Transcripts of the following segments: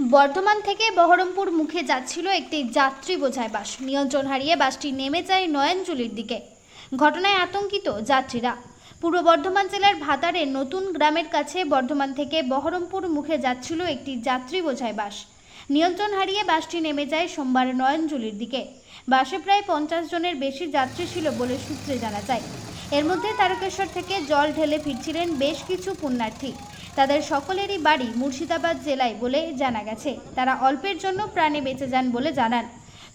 বর্ধমান থেকে বহরমপুর মুখে যাচ্ছিল একটি যাত্রী বোঝাই বাস। নিয়ন্ত্রণ হারিয়ে বাসটি নেমে যায় নয়নজুলির দিকে। ঘটনায় আতঙ্কিত যাত্রীরা। পূর্ব বর্ধমান জেলার ভাতারে নতুন গ্রামের কাছে বর্ধমান থেকে বহরমপুর মুখে যাচ্ছিল একটি যাত্রী বোঝাই বাস। নিয়ন্ত্রণ হারিয়ে বাসটি নেমে যায় সোমবার নয়নজুলির দিকে। বাসে প্রায় পঞ্চাশ জনের বেশি যাত্রী ছিল বলে সূত্রে জানা যায়। এর মধ্যে তারকেশ্বর থেকে জল ঢেলে ফিরছিলেন বেশ কিছু পুণ্যার্থী। তাদের সকলেরই বাড়ি মুর্শিদাবাদ জেলায় বলে জানা গেছে। তারা অল্পের জন্য প্রাণে বেঁচে যান বলে জানান।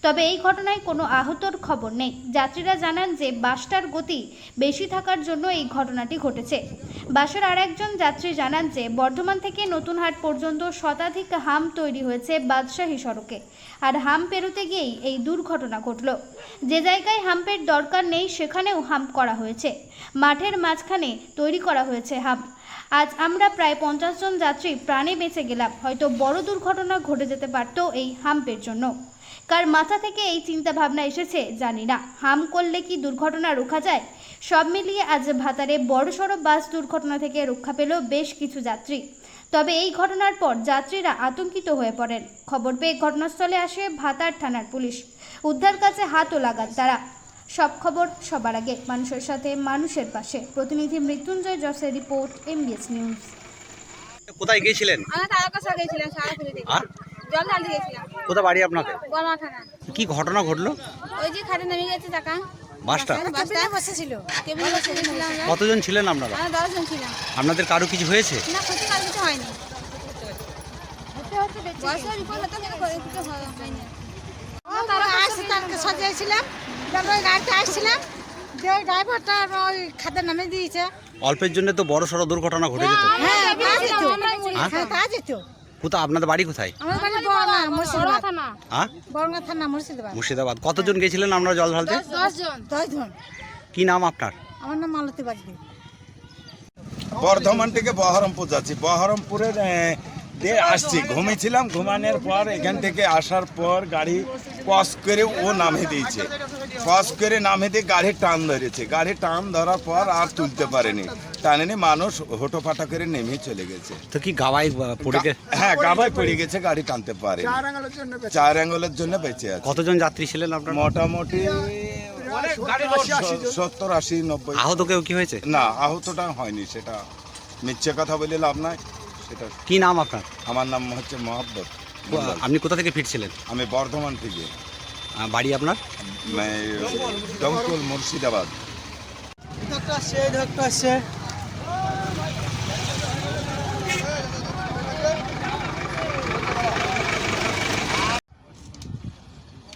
তবে এই ঘটনায় কোনো আহতর খবর নেই। যাত্রীরা জানান যে বাসটার গতি বেশি থাকার জন্য এই ঘটনাটি ঘটেছে। বাসের আর একজন যাত্রী জানান যে বর্ধমান থেকে নতুনহাট পর্যন্ত শতাধিক হাম তৈরি হয়েছে বাদশাহী সড়কে। আর হাম পেরোতে গিয়েই এই দুর্ঘটনা ঘটল। যে জায়গায় হাম্পের দরকার নেই সেখানেও হাম্প করা হয়েছে। মাঠের মাঝখানে তৈরি করা হয়েছে হাম্প। আজ আমরা প্রায় পঞ্চাশ জন যাত্রী প্রাণে বেঁচে গেলাম। হয়তো বড় দুর্ঘটনা ঘটে যেতে পারত এই হাম্পের জন্য। কার মাথা থেকে এই চিন্তা ভাবনা এসেছে, জানি না। হাম করলে কি দুর্ঘটনা রোখা যায়? সব মিলিয়ে আজ ভাতারে বড়সড় বাস দুর্ঘটনা থেকে রক্ষা পেল বেশ কিছু যাত্রী। তবে এই ঘটনার পর যাত্রীরা আতঙ্কিত হয়ে পড়েন। খবর পেয়ে ঘটনাস্থলে আসে ভাতার থানার পুলিশ। উদ্ধার কাছে হাতও লাগান তারা। সব খবর সবার আগে মানুষের সাথে মানুষের পাশে। প্রতিনিধি মৃত্যুঞ্জয় জসের রিপোর্ট এমবিএস নিউজ কোথায় গিয়েছিলেন? আমরা তারকাশা গেছিলাম সারাপুরি থেকে আর? জল ঢালতে গেছিলাম কোথায় বাড়ি আপনাদের বর্মা কি ঘটনা ঘটলো? ওই যে খাটে নেমে গেছে টাকা বাসটা? বাসটা? বসেছিল কেবল বসেছিলাম আমরা। কতজন ছিলেন আপনারা? আমরা দশজন ছিলাম। আপনাদের কারও কিছু হয়েছে? না ক্ষতি কার কিছু হয়নি। বয়সের রিপোর্ট হতো কিন্তু করে কিছু হয়নি। তারা আসছে তারকে সাজিয়েছিলাম তারপরে গাড়িতে আসছিলাম দিয়ে ওই ড্রাইভারটা ওই খাতে নামে দিয়েছে। অল্পের জন্য তো বড় সড়ো দুর্ঘটনা ঘটে যেত। হ্যাঁ তা যেত। হ্যাঁ? হ্যাঁ? তা যেত। কোথায় আপনাদের বাড়ি কোথায়? আমার বাড়ি বড়ঙ্গা মুর্শিদাবাদ। হ্যাঁ? থানা মুর্শিদাবাদ। মুর্শিদাবাদ। কতজন গেছিলেন আপনারা জল ঢালতে? দশজন দশ কি নাম আপনার? আমার নাম মালতী বাগদি। বর্ধমান থেকে বহরমপুর যাচ্ছি। বহরমপুরের দিয়ে আসছি। ঘুমিয়েছিলাম ঘুমানোর পর এখান থেকে আসার পর গাড়ি ক্রস করে ও নামে দিয়েছে। ক্রস করে নামে দিয়ে গাড়ি টান ধরেছে। গাড়ি টান ধরার পর আর তুলতে পারেনি। টানেনি মানুষ হোটোফাটা করে নেমে চলে গেছে। তো কি গাওয়াই পড়ে গে হ্যাঁ গাবায় পড়ে গেছে গাড়ি টানতে পারে চার অ্যাঙ্গলের জন্য বেঁচে আছে। কতজন যাত্রী ছিলেন আপনার? মোটামুটি সত্তর আশি নব্বই। আহত কেউ কি হয়েছে? না আহতটা হয়নি সেটা মিথ্যে কথা বলে লাভ নাই। সেটা কি নাম আপনার? আমার নাম হচ্ছে মহাব্বত মণ্ডল। আপনি কোথা থেকে ফিরছিলেন? আমি বর্ধমান থেকে। আহ, বাড়ি আপনার? ডঙ্কুল মুর্শিদাবাদ। ডক্টর আসছে এই আসছে।